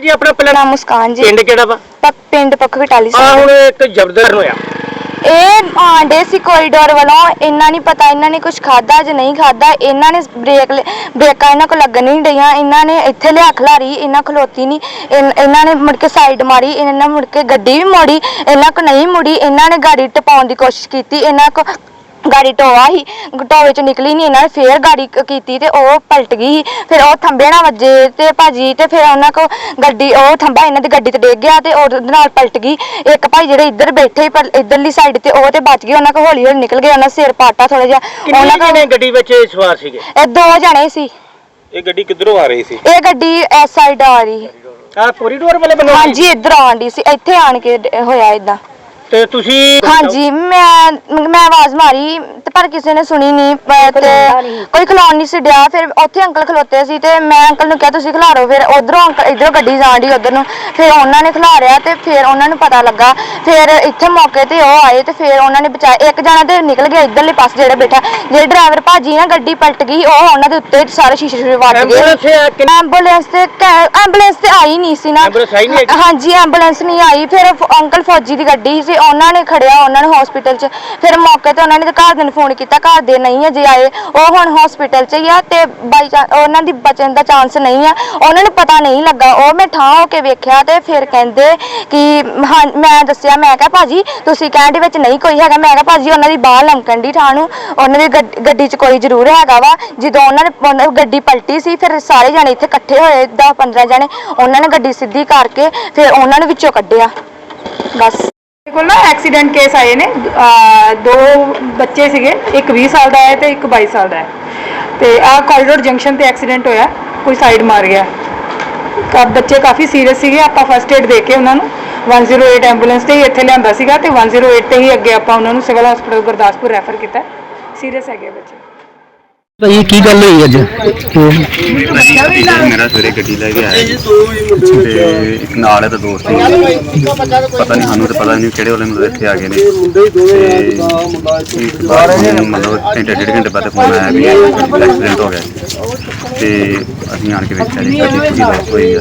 ਜੀ ਆਪਣਾ ਪਹਿਲਾਂ ਨਾਮ ਮੁਸਕਾਨ ਜੀ। ਪਿੰਡ ਕਿਹੜਾ ਵਾ? ਪਿੰਡ ਪੱਖ ਕਟਾਲੀ ਆ ਸਾਹਿਬ ਹੁਣ ਇੱਕ ਜ਼ਬਰਦਸਤ ਹੋਇਆ। ਇਹ ਆਂਡੇ ਸੀ ਕੋਰੀਡੋਰ ਵੱਲੋਂ ਇਹਨਾਂ ਨਹੀਂ ਪਤਾ ਇਹਨਾਂ ਨੇ ਕੁਝ ਖਾਦਾ ਜਾਂ ਨਹੀਂ ਖਾਦਾ ਇਹਨਾਂ ਨੇ ਬ੍ਰੇਕ ਬ੍ਰੇਕਾਂ ਇਹਨਾਂ ਕੋ ਲੱਗਣ ਨਹੀਂ ਡਈਆਂ ਇਹਨਾਂ ਨੇ ਇੱਥੇ ਲਿਆ ਖਲਾਰੀ ਇਹਨਾਂ ਖਲੋਤੀ ਨਹੀਂ ਇਨ- ਇਹਨਾਂ ਨੇ ਮੁੜ ਕੇ ਸਾਈਡ ਮਾਰੀ ਇਹਨਾਂ ਨੇ ਮੁੜ ਕੇ ਗੱਡੀ ਵੀ ਮੋੜੀ ਇਹਨਾਂ ਕੋ ਨਹੀਂ ਮੁੜੀ ਇਹਨਾਂ ਨੇ ਗਾੜੀ ਟਪਾਉਣ ਦੀ ਕੋਸ਼ਿਸ਼ ਕੀਤੀ ਇਹਨਾਂ ਕੋ ਗਾੜੀ ਟੋਆ ਹੀ ਟੋਏ ਚ ਨਿਕਲੀ ਨਹੀਂ ਇਹਨਾਂ ਨੇ ਫੇਰ ਗਾੜੀ ਕ- ਕੀਤੀ ਤੇ ਉਹ ਪਲਟ ਗਈ ਫਿਰ ਉਹ ਥੰਬੇ ਨਾਲ ਵੱਜੇ ਤੇ ਭਾਜੀ ਤੇ ਫਿਰ ਉਹਨਾਂ ਕੋ ਗੱਡੀ ਉਹ ਥੰਬਾ ਇਹਨਾਂ ਦੀ ਗੱਡੀ ਤੇ ਡਿੱਗ ਗਿਆ ਤੇ ਉਹਦੇ ਨਾਲ ਪਲਟ ਗਈ। ਇੱਕ ਭਾਈ ਜਿਹੜੇ ਇੱਧਰ ਬੈਠੇ ਸੀ ਪਰ ਇੱਧਰਲੀ ਸਾਈਡ ਤੇ ਉਹ ਤੇ ਬਚ ਗਏ ਉਹਨਾਂ ਕੋ ਹੌਲੀ ਹੌਲੀ ਨਿਕਲ ਗਏ ਉਹਨਾਂ ਦਾ ਸਿਰ ਪਾਟਾ ਥੋੜਾ ਜਿਹਾ। ਕਿੰਨੇ ਉਹਨਾਂ ਜਣੇ ਕੋ ਗੱਡੀ ਵਿੱਚ ਸਵਾਰ ਸੀਗੇ? ਇਹ ਦੋ ਜਣੇ ਸੀ। ਇਹ ਗੱਡੀ ਕਿੱਧਰੋਂ ਆ ਰਹੀ ਸੀ? ਇਹ ਗੱਡੀ ਇਸ ਸਾਈਡ ਆ ਰਹੀ ਆ ਕੋਰੀਡੋਰ ਵਾਲੇ ਬੰਨੋ ਹਾਂਜੀ ਇੱਧਰ ਆਂਡੀ ਸੀ ਇੱਥੇ ਆਣ ਕੇ ਡ- ਹੋਇਆ ਇਦਾਂ ਤੇ ਤੁਸੀਂ ਹਾਂਜੀ ਮੈਂ ਮੈਂ ਆਵਾਜ਼ ਮਾਰੀ। ਪਰ ਕਿਸੇ ਨੇ ਸੁਣੀ ਨਹੀਂ ਪ- ਤੇ ਕੋਈ ਖਲਾਉਣ ਨਹੀਂ ਸੀ ਡਿਆ ਫਿਰ ਉੱਥੇ ਅੰਕਲ ਖਲੋਤੇ ਸੀ ਤੇ ਮੈਂ ਅੰਕਲ ਨੂੰ ਕਿਹਾ ਤੁਸੀਂ ਖਿਲਾਰੋ। ਫਿਰ ਉਧਰੋਂ ਅੰਕਲ ਇਧਰੋਂ ਗੱਡੀ ਜਾਣ ਉਧਰ ਨੂੰ ਫਿਰ ਉਹਨਾਂ ਨੇ ਖਿਲਾਰਿਆ ਤੇ ਫਿਰ ਉਹਨਾਂ ਨੂੰ ਪਤਾ ਲੱਗਾ ਫਿਰ ਇੱਥੇ ਮੌਕੇ ਤੇ ਉਹ ਆਏ ਤੇ ਫਿਰ ਉਹਨਾਂ ਨੇ ਬਚਾਇਆ ਇੱਕ ਜਣਾ ਤੇ ਨਿਕਲ ਗਿਆ ਇਧਰਲੇ ਪਾਸੇ ਜਿਹੜਾ ਬੈਠਾ ਜਿਹੜੇ ਡਰਾਈਵਰ ਭਾਜੀ ਨਾ ਗੱਡੀ ਪਲਟ ਗਈ ਉਹ ਉਹਨਾਂ ਦੇ ਉੱਤੇ ਸਾਰੇ ਸ਼ੀਸ਼ੇ ਸ਼ੀਸ਼ੇ ਵੱਜ ਗਏ। ਐਂਬੂਲੈਂਸ ਆ ਕਿੰਨੇ ਐਂਬੂਲੈਂਸ ਤੇ ਕੈ- ਐਂਬੂਲੈਂਸ ਤੇ ਆਈ ਨਹੀਂ ਸੀ ਨਾ। ਐਂਬੂਲੈਂਸ ਆਈ ਨਹੀਂ ਹੈਗੀ? ਹਾਂਜੀ ਐਂਬੂਲੈਂਸ ਨਹੀਂ ਆਈ ਫਿਰ ਫ- ਅੰਕਲ ਫੌਜੀ ਦੀ ਗੱਡੀ ਸੀ ਉਹਨਾਂ ਨੇ ਖੜਿਆ ਉਹਨਾਂ ਨੂੰ ਹਸਪੀਟਲ 'ਚ ਫਿਰ ਮੌਕੇ ਤੇ ਉਹਨਾਂ ਨੇ ਘਰ ਦੇ ਨੂੰ ਫੋਨ ਕੀਤਾ, ਘਰ ਦੇ ਨਹੀਂ ਅਜੇ ਆਏ। ਉਹ ਹੁਣ ਹਸਪੀਟਲ 'ਚ ਹੀ ਆ ਤੇ ਬਾਈ ਉਹਨਾਂ ਦੀ ਬਚਣ ਦਾ ਚਾਂਸ ਨਹੀਂ ਆ। ਉਹਨਾਂ ਨੂੰ ਪਤਾ ਨਹੀਂ ਲੱਗਾ। ਉਹ ਮੈਂ ਠਾਂ ਹੋ ਕੇ ਵੇਖਿਆ ਤੇ ਫਿਰ ਕਹਿੰਦੇ ਕਿ ਮੈਂ ਦੱਸਿਆ, ਮੈਂ ਕਿਹਾ, ਭਾਜੀ, ਤੁਸੀਂ ਕਹਿੰਦੇ ਵਿੱਚ ਨਹੀਂ ਕੋਈ ਹੈਗਾ। ਮੈਂ ਕਿਹਾ, ਭਾਜੀ, ਉਹਨਾਂ ਦੀ ਬਾਹ ਲਮਕਣ ਦੀ ਠਾਂ ਨੂੰ। ਉਹਨਾਂ ਦੀ ਗੱਡ- ਗੱਡੀ 'ਚ ਕੋਈ ਜ਼ਰੂਰ ਹੈਗਾ ਵਾ। ਜਦੋਂ ਉਹਨਾਂ ਨੇ ਗੱਡੀ ਪਲਟੀ ਸੀ, ਫਿਰ ਸਾਰੇ ਜਣੇ ਇੱਥੇ ਇਕੱਠੇ ਹੋਏ 10 15 ਜਣੇ। ਉਹਨਾਂ ਨੇ ਗੱਡੀ ਸਿੱਧੀ ਕਰਕੇ ਫਿਰ ਉਹਨਾਂ ਨੂੰ ਵਿੱਚੋਂ ਕੱਢਿਆ। ਬਸ। ਕੋਲ ਨਾ ਐਕਸੀਡੈਂਟ ਕੇਸ ਆਏ ਨੇ, ਅਹ, ਦੋ ਬੱਚੇ ਸੀਗੇ, ਇੱਕ 20 ਸਾਲ ਦਾ ਹੈ ਤੇ ਇੱਕ 22 ਸਾਲ ਦਾ ਹੈ। ਤੇ ਆਹ ਕੋਰੀਡੋਰ ਜੰਕਸ਼ਨ ਤੇ ਐਕਸੀਡੈਂਟ ਹੋਇਆ, ਕੋਈ ਸਾਈਡ ਮਾਰ ਗਿਆ। ਕਾ ਬੱਚੇ ਕਾਫੀ ਸੀਰੀਅਸ ਸੀਗੇ, ਆਪਾਂ ਫਸਟ ਏਡ ਦੇ ਕੇ ਉਹਨਾਂ ਨੂੰ 108 ਐਂਬੂਲੈਂਸ ਤੇ ਹੀ ਇੱਥੇ ਲਿਆਂਦਾ ਸੀਗਾ ਤੇ 108 ਤੇ ਹੀ ਅੱਗੇ ਆਪਾਂ ਉਹਨਾਂ ਨੂੰ ਸਿਵਲ ਹਸਪੀਟਲ ਗੁਰਦਾਸਪੁਰ ਰੈਫਰ ਕੀਤਾ। ਸੀਰੀਅਸ ਹੈਗੇ ਬੱਚੇ। ਭਾਈ ਕੀ ਗੱਲ ਹੋਈ ਅੱਜ ਮੇਰਾ ਸਵੇਰੇ ਗੱਡੀ ਲੈ ਕੇ ਆਇਆ ਜੀ। ਤੇ ਇੱਕ ਨਾਲ ਇਹਦਾ ਦੋਸਤ ਸੀ ਪਤਾ ਨਹੀਂ ਸਾਨੂੰ ਤਾਂ ਪਤਾ ਨਹੀਂ ਕਿਹੜੇ ਵਾਲੇ ਮਤਲਬ ਇੱਥੇ ਆ ਗਏ ਨੇ ਤੇ ਇੱਕ ਮਤਲਬ ਘੰਟੇ, ਡੇਢ ਘੰਟੇ ਬਾਅਦ ਫੋਨ ਆਇਆ ਵੀ ਐਕਸੀਡੈਂਟ ਹੋ ਗਿਆ ਜੀ। ਤੇ ਅਸੀਂ ਆਣ ਕੇ ਵੇਖਿਆ ਜੀ ਗੱਡੀ ਪੂਰੀ ਲਾਈਫ ਹੋਈ ਆ